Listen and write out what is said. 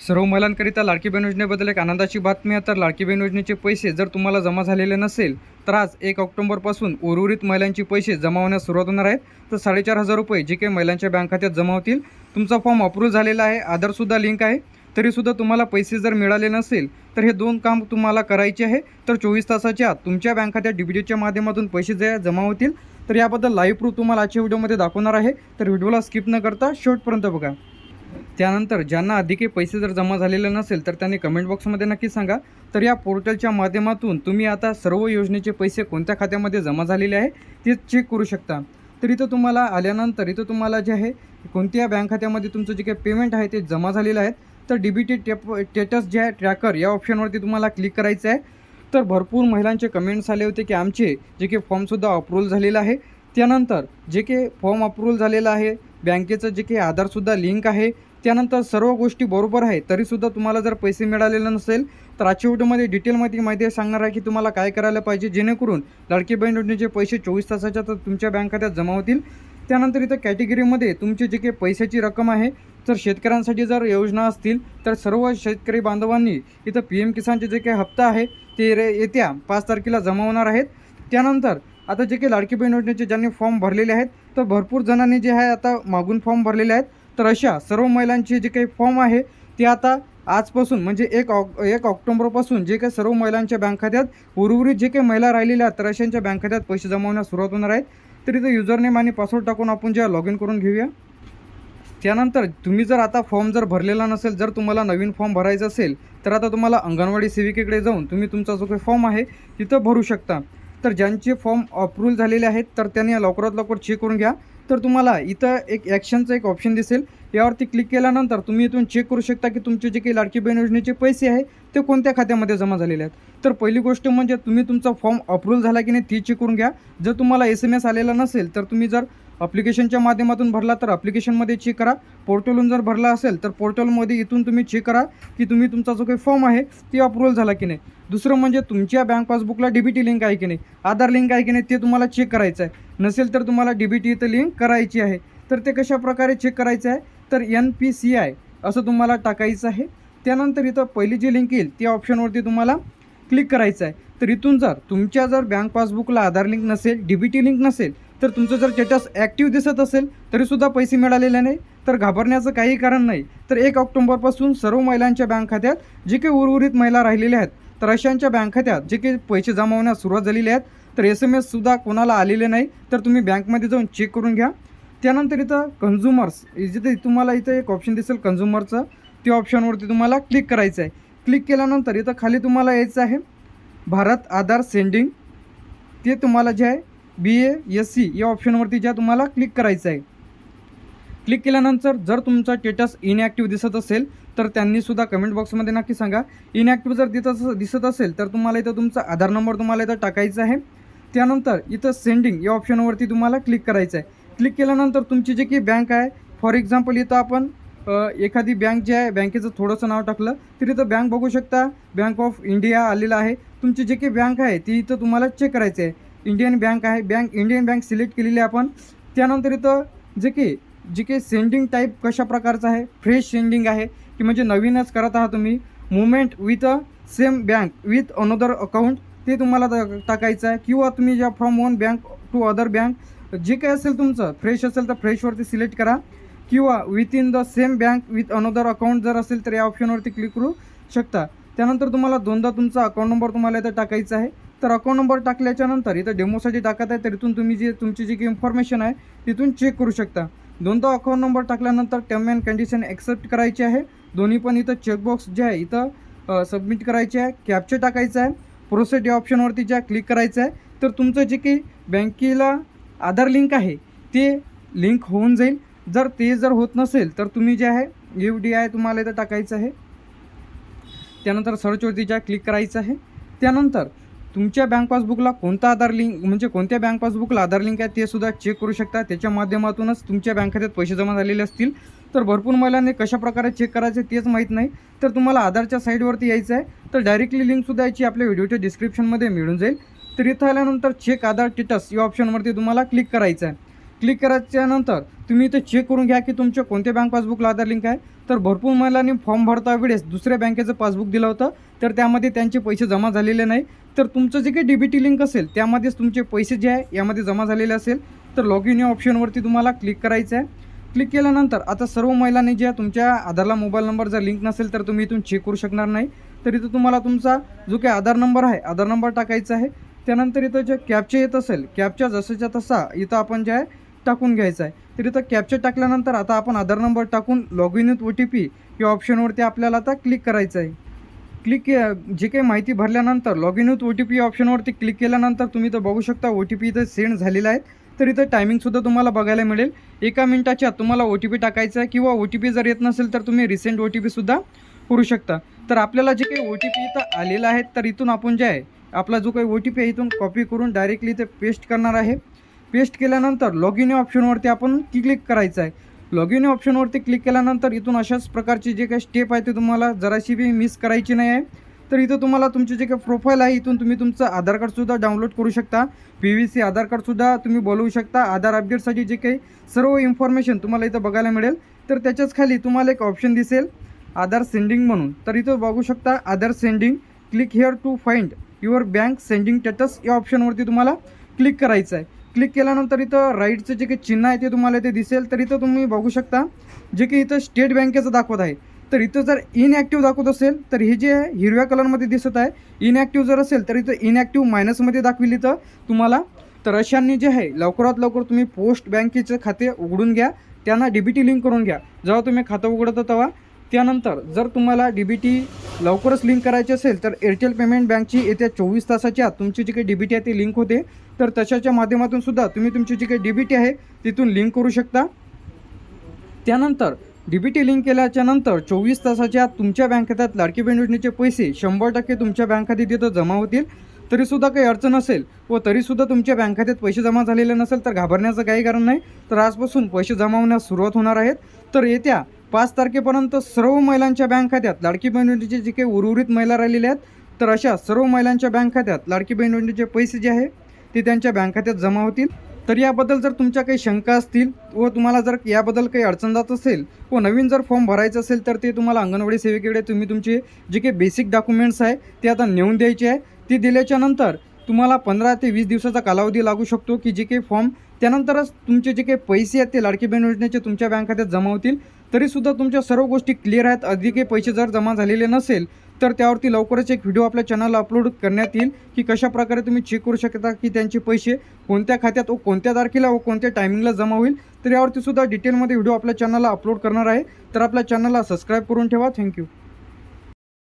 सर्व महिलांकरिता लाडकी बहीण योजनेबद्दल एक आनंदाची बातमी आहे. तर लाडकी बहीण योजनेचे पैसे जर तुम्हाला जमा झालेले नसेल तर आज एक ऑक्टोबरपासून उर्वरित महिलांची पैसे जमा होण्यास सुरुवात होणार आहे. तर साडेचार हजार रुपये जे काही महिलांच्या बँक खात्यात जमा होतील तुमचा फॉर्म अप्रूव्ह झालेला आहे आधारसुद्धा लिंक आहे. तरीसुद्धा तुम्हाला पैसे जर मिळाले नसेल तर हे दोन काम तुम्हाला करायचे आहे. तर चोवीस तासाच्या आत तुमच्या बँक खात्यात डीबीटीच्या माध्यमातून पैसे जे जमा होतील. तर याबद्दल लाईव्ह प्रूफ तुम्हाला आजच्या व्हिडिओमध्ये दाखवणार आहे. तर व्हिडिओला स्किप न करता शेवटपर्यंत बघा. त्यानंतर ज्यांना अधिके पैसे जर जमा झालेले नसेल तर त्यांनी कमेंट बॉक्समध्ये नक्की सांगा. तर या पोर्टलच्या माध्यमातून तुम्ही आता सर्व योजनेचे पैसे कोणत्या खात्यामध्ये जमा झालेले आहे ते चेक करू शकता. तर इथं तुम्हाला आल्यानंतर इथं तुम्हाला जे आहे कोणत्या बँक खात्यामध्ये तुमचं जे काही पेमेंट आहे ते जमा झालेलं आहे. तर D B T tape status जे आहे ट्रॅकर या ऑप्शनवरती तुम्हाला क्लिक करायचं आहे. तर भरपूर महिलांचे कमेंट्स आले होते की आमचे जे काही फॉर्मसुद्धा अप्रूव्हल झालेलं आहे. त्यानंतर जे काही फॉर्म अप्रूव्हल झालेलं आहे बँकेचं जे काही आधारसुद्धा लिंक आहे त्यानंतर सर्व गोष्टी बरोबर आहे तरीसुद्धा तुम्हाला जर पैसे मिळालेले नसेल तर आजच्या व्हिडिओमध्ये डिटेलमध्ये माहिती सांगणार आहे की तुम्हाला काय करायला पाहिजे जेणेकरून लाडकी बहीण योजनेचे पैसे चोवीस तासाच्या तर तुमच्या बँक खात्यात जमा होतील. त्यानंतर इथं कॅटेगरीमध्ये तुमचे जे काही पैशाची रक्कम आहे तर शेतकऱ्यांसाठी जर योजना असतील तर सर्व शेतकरी बांधवांनी इथं पी एम किसानचे जे काही हप्ता आहे ते रे येत्या पाच तारखेला जमा होणार आहेत. त्यानंतर आता जे काही लाडकी बहीण योजनेचे ज्यांनी फॉर्म भरलेले आहेत तर भरपूर जणांनी जे आहे आता मागून फॉर्म भरलेले आहेत. तर अशा सर्व महिलांचे जे काही फॉर्म आहे ते आता आजपासून म्हणजे एक ऑ एक ऑक्टोबरपासून जे काही सर्व महिलांच्या बँक खात्यात उर्वरित जे काही महिला राहिलेल्या तर अशांच्या बँक खात्यात पैसे जमावण्यास सुरुवात होणार आहेत तर इथं युजरनेम आणि पासवर्ड टाकून आपण जे लॉग इन करून घेऊया. त्यानंतर तुम्ही जर आता फॉर्म जर भरलेला नसेल जर तुम्हाला नवीन फॉर्म भरायचा असेल तर आता तुम्हाला अंगणवाडी सेविकेकडे जाऊन तुम्ही तुमचा जो काही फॉर्म आहे तिथं भरू शकता. तर ज्यांचे फॉर्म अप्रूव्ह झालेले आहेत तर त्यांनी लवकरात लवकर चेक करून घ्या. तर तुम्हाला इथं एक ॲक्शनचं एक ऑप्शन दिसेल. यावरती क्लिक केल्यानंतर तुम्ही इथून चेक करू शकता की तुमचे जे काही लाडकी बहीण योजनेचे पैसे आहे ते कोणत्या खात्यामध्ये जमा झालेले आहेत. तर पहिली गोष्ट म्हणजे तुम्ही तुमचा फॉर्म अप्रूव्ह झाला की नाही ती चेक करून घ्या. जर तुम्हाला एस एम एस आलेला नसेल तर तुम्ही जर अप्लिकेशनच्या माध्यमातून भरला तर अप्लिकेशनमध्ये चेक करा. पोर्टलहून जर भरला असेल तर पोर्टलमध्ये इथून तुम्ही चेक करा की तुम्ही तुमचा जो काही फॉर्म आहे ती अप्रूव्हल झाला की नाही. दुसरं म्हणजे तुमच्या बँक पासबुकला डी बी टी लिंक आहे की नाही? आधार लिंक आहे की नाही ते तुम्हाला चेक करायचं आहे. नसेल तर तुम्हाला डी बी टी इथं लिंक करायची आहे. तर ते कशा प्रकारे चेक करायचं आहे? तर एन पी सी आय असं तुम्हाला टाकायचं आहे. त्यानंतर इथं पहिली जी लिंक येईल त्या ऑप्शनवरती तुम्हाला क्लिक करायचं आहे. तर इथून जर तुमच्या जर बँक पासबुकला आधार लिंक नसेल डी बी टी लिंक नसेल तर तुमचं जर स्टेटस ॲक्टिव्ह दिसत असेल तरीसुद्धा पैसे मिळालेले नाही. तर घाबरण्याचं काही कारण नाही. तर एक ऑक्टोंबरपासून सर्व महिलांच्या बँक खात्यात जे काही उर्वरित महिला राहिलेल्या आहेत तर अशांच्या बँक खात्यात जे काही पैसे जमा होण्यास सुरुवात झालेली आहेत तर एस एम एससुद्धा कोणाला आलेले नाही तर तुम्ही बँकमध्ये जाऊन चेक करून घ्या. त्यानंतर इथं कन्झ्युमर्स जिथे तुम्हाला इथं एक ऑप्शन दिसेल कन्झ्युमरचं त्या ऑप्शनवरती तुम्हाला क्लिक करायचं आहे. क्लिक केल्यानंतर इथं खाली तुम्हाला यायचं आहे भारत आधार सेंडिंग. ते तुम्हाला जे आहे बी ए एस सी या ऑप्शनवरती ज्या तुम्हाला क्लिक करायचं आहे. क्लिक केल्यानंतर जर तुमचा स्टेटस इनॲक्टिव्ह दिसत असेल तर त्यांनीसुद्धा कमेंट बॉक्समध्ये नक्की सांगा. इनॲक्टिव्ह जर दिसत दिसत असेल तर तुम्हाला इथं तुमचा आधार नंबर तुम्हाला इथं टाकायचा आहे. त्यानंतर इथं सेंडिंग या ऑप्शनवरती तुम्हाला क्लिक करायचं आहे क्लिक केल्यानंतर तुमची जी की बँक आहे फॉर एक्झाम्पल इथं आपण एखादी बँक जी आहे बँकेचं थोडंसं नाव टाकलं तर इथं बँक बघू शकता बँक ऑफ इंडिया आलेलं आहे. तुमची जी की बँक आहे ती इथं तुम्हाला चेक करायची आहे इंडियन बँक आहे बँक इंडियन बँक सिलेक्ट केलेली आहे आपण. त्यानंतर इथं जे की जे की सेंडिंग टाईप कशा प्रकारचं आहे फ्रेश सेंडिंग आहे की म्हणजे नवीनच करत आहात तुम्ही. Movement with a same bank with another account ते तुम्हाला टाकायचं आहे. किंवा तुम्ही ज्या from one bank to other bank जे काही असेल तुमचं फ्रेश असेल तर फ्रेशवरती सिलेक्ट करा. किंवा with in the same bank with another account जर असेल तर या ऑप्शनवरती क्लिक करू शकता. त्यानंतर तुम्हाला दोनदा तुमचा अकाउंट नंबर तुम्हाला इथं टाकायचा आहे. तर अकाउंट नंबर टाकल्याच्या नंतर इथं डेमोसाठी टाकत आहे तर इथून तुम्ही जे तुमची जी काही इन्फॉर्मेशन आहे तिथून चेक करू शकता. दोनदा अकाउंट नंबर टाकल्यानंतर टर्म अँड कंडिशन ॲक्सेप्ट करायची आहे. दोन्ही पण इथं चेकबॉक्स जे आहे इथं सबमिट करायचे आहे. कॅप्चर टाकायचं आहे. प्रोसेड या ऑप्शनवरती ज्या क्लिक करायचं आहे तर तुमचं जे काही बँकेला आधार लिंक आहे ते लिंक होऊन जाईल. जर ते जर होत नसेल तर तुम्ही जे आहे यू डी आय तुम्हाला इथं टाकायचं आहे. त्यानंतर सर्चवरती ज्या क्लिक करायचं आहे त्यानंतर तुमच्या बँक पासबुकला कोणता आधार लिंक म्हणजे कोणत्या बँक पासबुकला आधार लिंक आहे ते सुद्धा चेक करू शकता. त्याच्या माध्यमातूनच तुमच्या बँक खात्यात पैसे जमा झालेले असतील. तर भरपूर महिलांनी कशा प्रकारे चेक करायचे तेच माहीत नाही. तर तुम्हाला आधारच्या साईडवरती यायचं आहे. तर डायरेक्टली लिंकसुद्धा याची आपल्या व्हिडिओच्या डिस्क्रिप्शनमध्ये मिळून जाईल. तर इथं आल्यानंतर चेक आधार स्टेटस या ऑप्शनवरती तुम्हाला क्लिक करायचं आहे. क्लिक करायच्यानंतर तुम्ही इथं चेक करून घ्या की तुमच्या कोणत्या बँक पासबुकला आधार लिंक आहे. तर भरपूर महिलांनी फॉर्म भरता वेळेस दुसऱ्या बँकेचं पासबुक दिलं होतं. तर त्यामध्ये त्यांचे पैसे जमा झालेले नाही. तर तुमचं जे काही डीबीटी लिंक असेल त्यामध्येच तुमचे पैसे जे आहे यामध्ये जमा झालेले असेल. तर लॉग इन या ऑप्शनवरती तुम्हाला क्लिक करायचं आहे. क्लिक केल्यानंतर आता सर्व महिलांनी ज्या तुमच्या आधारला मोबाईल नंबर जर लिंक नसेल तर तुम्ही इथून चेक करू शकणार नाही. तर इथं तुम्हाला तुमचा जो काही आधार नंबर आहे आधार नंबर टाकायचा आहे. त्यानंतर इथं जे कॅपचे येत असेल कॅपच्या जसाच्या तसा इथं आपण जे आहे टाकून घ्यायचा आहे. तर इथं कॅपचे टाकल्यानंतर आता आपण आधार नंबर टाकून log in with O T P या ऑप्शनवरती आपल्याला आता क्लिक करायचं आहे. क्लिक के जी काही माहिती भरल्यानंतर log in with O T P ऑप्शनवरती click केल्यानंतर तुम्ही तर बघू शकता ओ टी पी इथं सेंड झालेला आहे. तर इथं टायमिंगसुद्धा तुम्हाला बघायला मिळेल. एका मिनिटाच्या तुम्हाला ओ टी पी टाकायचा आहे किंवा ओ टी पी जर येत नसेल तर तुम्ही रिसेंट ओ टी पीसुद्धा करू शकता. तर आपल्याला जे काही ओ टी पी इथं आलेलं आहे तर इथून आपण जे आहे आपला जो काही ओ टी पी आहे इथून कॉपी करून डायरेक्टली इथे पेस्ट करणार आहे. पेस्ट केल्यानंतर लॉग इन या ऑप्शनवरती आपण क्लिक करायचं आहे. लॉग इन ऑप्शनवरती क्लिक केल्यानंतर इथून अशाच प्रकारची जे काही स्टेप आहे ते तुम्हाला जराशी बी मिस करायची नाही आहे. तर इथं तुम्हाला तुमचे जे काही प्रोफाईल आहे इथून तुम्ही तुमचं आधार कार्डसुद्धा डाउनलोड करू शकता. पी व्ही सी आधार कार्डसुद्धा तुम्ही बोलवू शकता. आधार अपडेटसाठी जे काही सर्व इन्फॉर्मेशन तुम्हाला इथं बघायला मिळेल. तर त्याच्याच खाली तुम्हाला एक ऑप्शन दिसेल आधार सेंडिंग म्हणून. तर इथं बघू शकता Aadhaar sending click here to find your bank sending status या ऑप्शनवरती तुम्हाला क्लिक करायचं आहे क्लिक केल्यानंतर इथं राईटचं जे काही चिन्ह आहे ते तुम्हाला इथे दिसेल. तर इथं तुम्ही बघू शकता जे की इथं स्टेट बँकेचं दाखवत आहे. तर इथं जर इनॲक्टिव्ह दाखवत असेल तर हे जे हिरव्या कलरमध्ये दिसत आहे इनॲक्टिव्ह जर असेल तर इथं इनॲक्टिव्ह मायनसमध्ये दाखविली तर तुम्हाला. तर अशांनी जे आहे लवकरात लवकर तुम्ही पोस्ट बँकेचं खाते उघडून घ्या त्यांना डी बी टी लिंक करून घ्या. जेव्हा तुम्ही खातं उघडता तेव्हा. त्यानंतर जर तुम्हाला डी बी टी लवकरच लिंक करायची असेल तर एअरटेल पेमेंट बँकची येत्या चोवीस तासाच्या आत तुमची जी काही डी बी टी आहे ती लिंक होते. तर तशाच्या माध्यमातून सुद्धा तुम्ही तुमची जी काही डी बी टी आहे तिथून लिंक करू शकता. त्यानंतर डी बी टी लिंक केल्याच्यानंतर चोवीस तासाच्या आत तुमच्या बँक खात्यात लाडकी बहीण योजनेचे पैसे शंभर टक्के तुमच्या बँक खात्यात तिथं जमा होतील. तरीसुद्धा काही अडचण असेल व तरीसुद्धा तुमच्या बँक खात्यात पैसे जमा झालेले नसेल तर घाबरण्याचं काही कारण नाही. तर आजपासून पैसे जमा होण्यास सुरुवात होणार आहेत. तर येत्या पाच तारखेपर्यंत सर्व महिलांच्या बँक खात्यात लाडकी बहीण योजनेचे जे काही उर्वरित महिला राहिलेल्या आहेत तर अशा सर्व महिलांच्या बँक खात्यात लाडकी बहीण योजनेचे पैसे जे आहे ते त्यांच्या बँक खात्यात जमा होतील. तर याबद्दल जर तुमच्या काही शंका असतील व तुम्हाला जर याबद्दल काही अडचण जात असेल व नवीन जर फॉर्म भरायचं असेल तर ते तुम्हाला अंगणवाडी सेविकेकडे तुम्ही तुमचे जे काही बेसिक डॉक्युमेंट्स आहे ते आता नेऊन द्यायचे आहे. ते दिल्याच्या नंतर तुम्हाला पंधरा ते वीस दिवसाचा कालावधी लागू शकतो की जे काही फॉर्म त्यानंतरच तुमचे जे काही पैसे आहेत ते लाडकी बहीण योजनेचे तुमच्या बँक खात्यात जमा होतील. तरीसुद्धा तुमच्या सर्व गोष्टी क्लिअर आहेत. अधिक पैसे जर जमा झालेले नसेल तर त्यावरती लवकरच एक व्हिडिओ आपल्या चॅनलला अपलोड करण्यात येईल की कशा प्रकारे तुम्ही चेक करू शकता की त्यांचे पैसे कोणत्या खात्यात व कोणत्या तारखेला व कोणत्या टायमिंगला जमा होईल. तर यावरती सुद्धा डिटेलमध्ये व्हिडिओ आपल्या चॅनलला अपलोड करणार आहे. तर आपल्या चॅनलला सबस्क्राईब करून ठेवा. थँक्यू